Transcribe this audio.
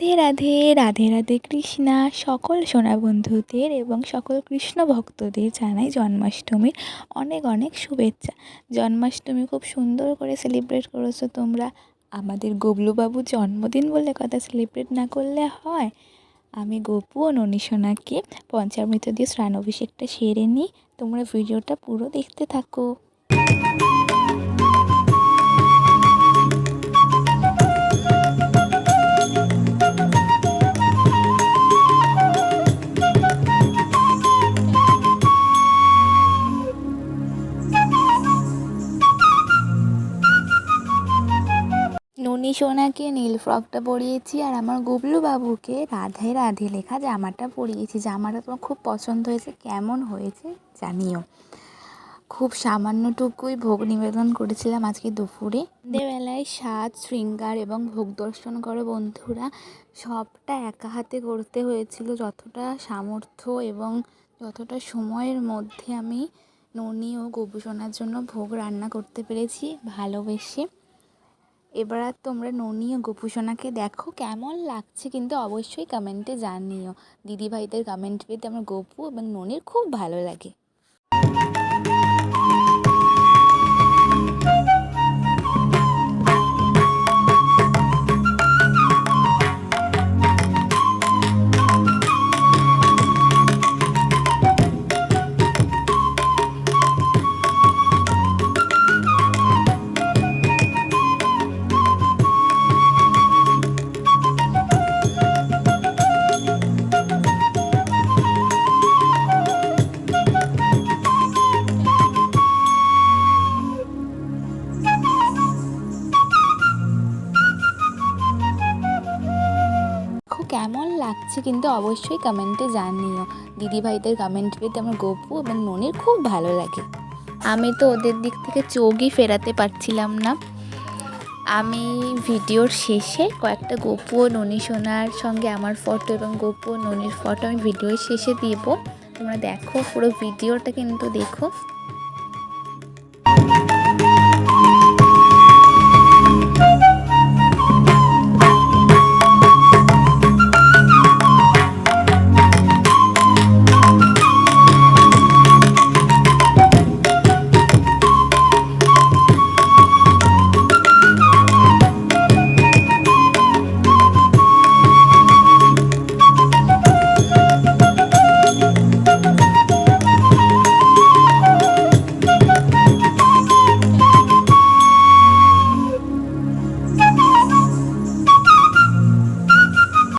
রাধে রাধে রাধে রাধে কৃষ্ণা। সকল সোনা বন্ধুদের এবং সকল কৃষ্ণ ভক্তদের জানাই জন্মাষ্টমীর অনেক অনেক শুভেচ্ছা। জন্মাষ্টমী খুব সুন্দর করে সেলিব্রেট করেছ তোমরা। আমাদের গবলুবাবুর জন্মদিন বলে কথা সেলিব্রেট না করলে হয়। আমি গপু ও ননীসোনাকে পঞ্চামৃত দিয়ে স্নান অভিষেকটা সেরে নিই। তোমরা ভিডিওটা পুরো দেখতে থাকো। ননী সোনাকে নীল ফ্রকটা পরিয়েছি আর আমার গুবলু বাবুকে রাধে রাধে লেখা জামাটা পরিয়েছি। জামাটা তোমার খুব পছন্দ হয়েছে, কেমন হয়েছে জানিও। খুব সামান্যটুকুই ভোগ নিবেদন করেছিলাম আজকে দুপুরে। সন্ধ্যেবেলায় সাজ, শৃঙ্গার এবং ভোগ দর্শন করো বন্ধুরা। সবটা একা হাতে করতে হয়েছিল। যতটা সামর্থ্য এবং যতটা সময়ের মধ্যে আমি ননী ও গবেষণার জন্য ভোগ রান্না করতে পেরেছি ভালোবেসে। এবার আর তোমরা ননী ও গোপুসোনাকে দেখো, কেমন লাগছে কিন্তু অবশ্যই কমেন্টে জানিও। দিদিভাইদের কমেন্ট পেতে আমার গপু এবং ননির খুব ভালো লাগে। কেমন লাগছে কিন্তু অবশ্যই কমেন্টে জানিও। দিদিভাইদের কমেন্ট পেতে আমার গপু এবং ননির খুব ভালো লাগে। আমি তো ওদের দিক থেকে চোখই ফেরাতে পারছিলাম না। আমি ভিডিওর শেষে কয়েকটা গপু ও ননী সোনার সঙ্গে আমার ফটো এবং গপু ও ননির ফটো আমি ভিডিওর শেষে দিব। তোমরা দেখো পুরো ভিডিওটা কিন্তু দেখো।